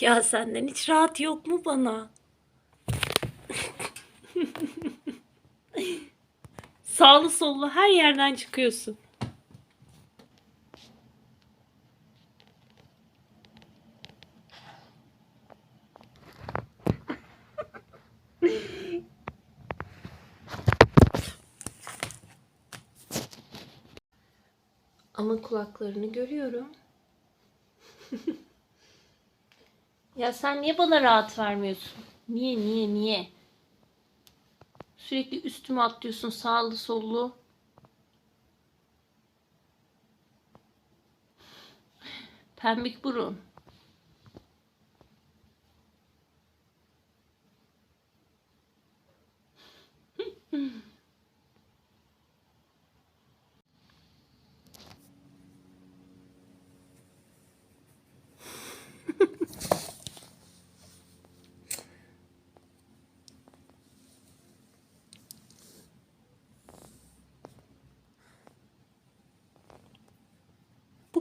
Ya senden hiç rahat yok mu bana? Sağlı sollu her yerden çıkıyorsun. Ama kulaklarını görüyorum. ya sen niye bana rahat vermiyorsun? Niye niye niye? Sürekli üstüme atlıyorsun sağlı sollu. Pembik burun.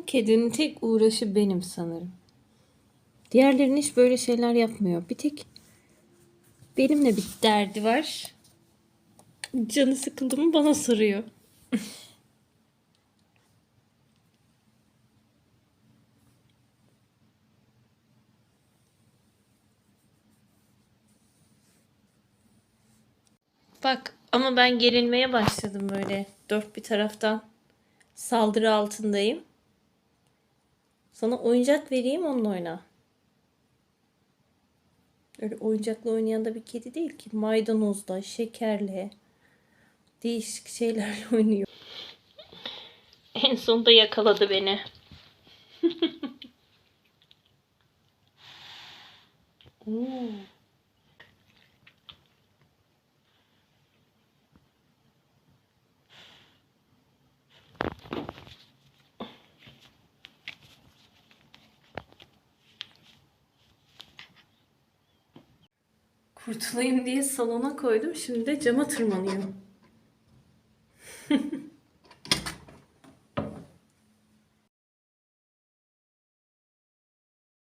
Kedinin tek uğraşı benim sanırım. Diğerlerinin hiç böyle şeyler yapmıyor. Bir tek benimle bir derdi var. Canı sıkıldı mı bana soruyor. Bak ama ben gerilmeye başladım böyle dört bir taraftan. Saldırı altındayım. Sana oyuncak vereyim onunla oyna. Öyle oyuncakla oynayan da bir kedi değil ki. Maydanozla, şekerle, değişik şeylerle oynuyor. En sonunda yakaladı beni. Oo. Kurtulayım diye salona koydum. Şimdi de cama tırmanıyor.